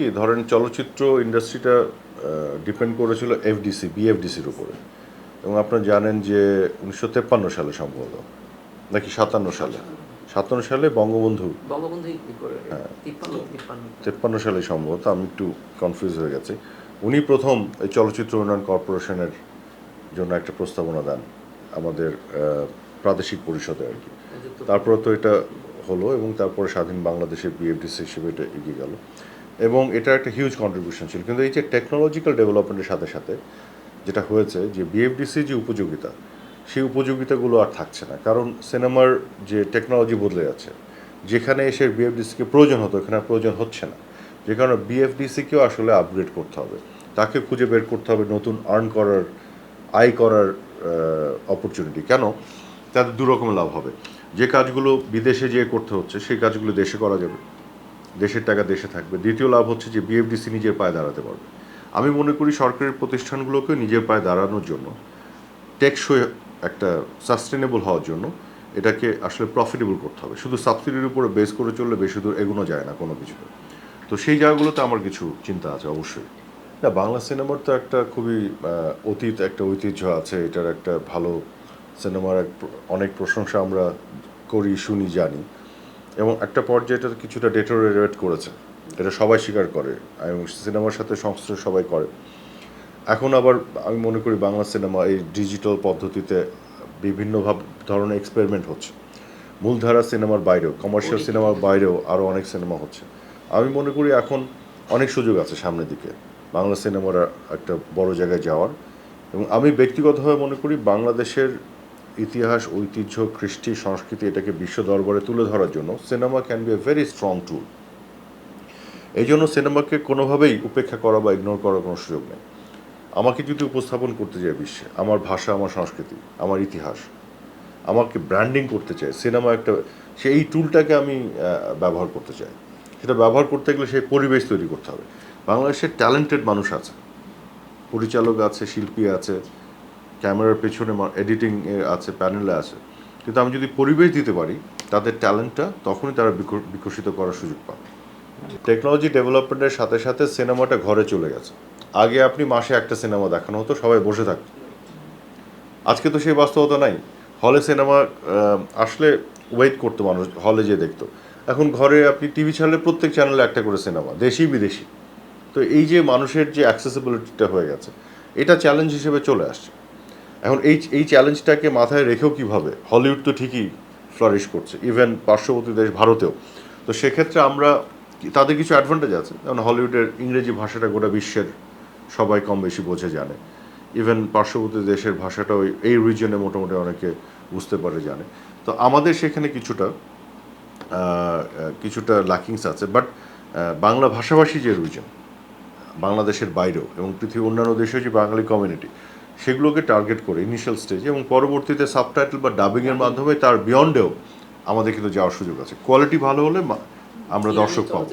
কি? ধরেন চলচ্চিত্র ইন্ডাস্ট্রিটা ডিপেন্ড করেছিল এফডিসি বিএফডিসির উপরে। এবং আপনারা জানেন যে উনিশশো তেপ্পান্ন সালে সম্ভবত নাকি সাতান্ন সালে? সাতান্ন সালে বঙ্গবন্ধু। হ্যাঁ। তিপ্পান্ন সালে সম্ভবত আমি একটু কনফিউজ হয়ে গেছি। উনি প্রথম এই চলচ্চিত্র উন্নয়ন কর্পোরেশনের জন্য একটা প্রস্তাবনা দেন আমাদের প্রাদেশিক পরিষদে আর কি। তারপরে তো এটা হলো এবং তারপরে স্বাধীন বাংলাদেশের বিএফডিসি হিসেবে এটা এগিয়ে গেল। এবং এটা একটা হিউজ কন্ট্রিবিউশন ছিল। কিন্তু এই যে টেকনোলজিক্যাল ডেভেলপমেন্টের সাথে সাথে যেটা হয়েছে যে বিএফডিসি যে উপযোগিতা, সেই উপযোগিতাগুলো আর থাকছে না। কারণ সিনেমার যে টেকনোলজি বদলে যাচ্ছে, যেখানে এসে বিএফডিসিকে প্রয়োজন হতো, এখানে প্রয়োজন হচ্ছে না। যে কারণে বিএফডিসিকেও আসলে আপগ্রেড করতে হবে। তাকে খুঁজে বের করতে হবে নতুন আর্ন করার, আয় করার অপরচুনিটি কেন? তাদের দু রকমের লাভ হবে। যে কাজগুলো বিদেশে যেয়ে করতে হচ্ছে, সেই কাজগুলো দেশে করা যাবে। দেশের টাকা দেশে থাকবে। দ্বিতীয় লাভ হচ্ছে যে বিএফডিসি নিজের পায়ে দাঁড়াতে পারবে। আমি মনে করি সরকারি প্রতিষ্ঠানগুলোকে নিজের পায়ে দাঁড়ানোর জন্য, টেকসই একটা সাস্টেনেবল হওয়ার জন্য এটাকে আসলে প্রফিটেবল করতে হবে। শুধু সাবসিডির উপরে বেস করে চললে বেশি দূর এগোনো যায় না কোনো কিছুতে তো সেই জায়গাগুলোতে আমার কিছু চিন্তা আছে অবশ্যই। না, বাংলা সিনেমার তো একটা খুবই অতীত একটা ঐতিহ্য আছে, এটার একটা ভালো সিনেমার অনেক প্রশংসা আমরা করি, শুনি, জানি। এবং একটা পর্যায়ে এটা কিছুটা ডেটোরেট করেছে। এটা সবাই স্বীকার করে এবং সিনেমার সাথে সংশ্লিষ্ট সবাই করে। এখন আবার আমি মনে করি বাংলা সিনেমা এই ডিজিটাল পদ্ধতিতে বিভিন্ন ভাব ধরনের এক্সপেরিমেন্ট হচ্ছে। মূলধারা সিনেমার বাইরেও কমার্শিয়াল সিনেমার বাইরেও আরও অনেক সিনেমা হচ্ছে। আমি মনে করি এখন অনেক সুযোগ আছে সামনের দিকে বাংলা সিনেমার একটা বড় জায়গায় যাওয়ার। এবং আমি ব্যক্তিগতভাবে মনে করি বাংলাদেশের ইতিহাস, ঐতিহ্য, কৃষ্টি, সংস্কৃতি এটাকে বিশ্ব দরবারে তুলে ধরার জন্য cinema can be a very strong tool এই জন্য সিনেমাকে কোনোভাবেই উপেক্ষা করা বা ইগনোর করার কোনো সুযোগ নেই। আমাকে যদি উপস্থাপন করতে চাই বিশ্বে, আমার ভাষা, আমার সংস্কৃতি, আমার ইতিহাস, আমাকে ব্র্যান্ডিং করতে চাই সিনেমা একটা সেই টুলটাকে আমি ব্যবহার করতে চাই সেটা ব্যবহার করতে গেলে সেই পরিবেশ তৈরি করতে হবে। বাংলাদেশের ট্যালেন্টেড মানুষ আছে। পরিচালক আছে, শিল্পী আছে ক্যামেরার পেছনে এডিটিং আছে প্যানেলে আছে। কিন্তু আমি যদি পরিবেশ দিতে পারি, তাদের ট্যালেন্টটা তখনই তারা বিক- বিকশিত করার সুযোগ পাবে। টেকনোলজি ডেভেলপমেন্টের সাথে সাথে সিনেমাটা ঘরে চলে গেছে। আগে আপনি মাসে একটা সিনেমা দেখানো হতো, সবাই বসে থাকতো। আজকে তো সেই বাস্তবতা নাই। হলে সিনেমা আসলে ওয়েট করতো মানুষ হলে যেয়ে দেখতো। এখন ঘরে আপনি টিভি ছাড়লে প্রত্যেক চ্যানেলে একটা করে সিনেমা দেশি, বিদেশি। তো এই যে মানুষের যে অ্যাক্সেসিবিলিটিটা হয়ে গেছে, এটা চ্যালেঞ্জ হিসেবে চলে আসছে। এখন এই এই চ্যালেঞ্জটাকে মাথায় রেখেও কীভাবে? হলিউড তো ঠিকই ফ্লারিশ করছে ইভেন পার্শ্ববর্তী দেশ ভারতেও। তো সেক্ষেত্রে আমরা তাদের কিছু অ্যাডভান্টেজ আছে। যেমন হলিউডের ইংরেজি ভাষাটা গোটা বিশ্বের সবাই কম বেশি বোঝে, জানে। ইভেন পার্শ্ববর্তী দেশের ভাষাটা ওই এই রিজনে মোটামুটি অনেকে বুঝতে পারে, জানে। তো আমাদের সেখানে কিছুটা কিছুটা লাকিংস আছে। বাট বাংলা ভাষাভাষী যে রিজন বাংলাদেশের বাইরেও এবং পৃথিবীর অন্যান্য দেশেও যে বাঙালি কমিউনিটি সেগুলোকে টার্গেট করে ইনিশিয়াল স্টেজে এবং পরবর্তীতে সাবটাইটেল বা ডাবিংয়ের মাধ্যমে তার বিয়ন্ডেও আমাদের কিন্তু যাওয়ার সুযোগ আছে। কোয়ালিটি ভালো হলে আমরা দর্শক পাবো।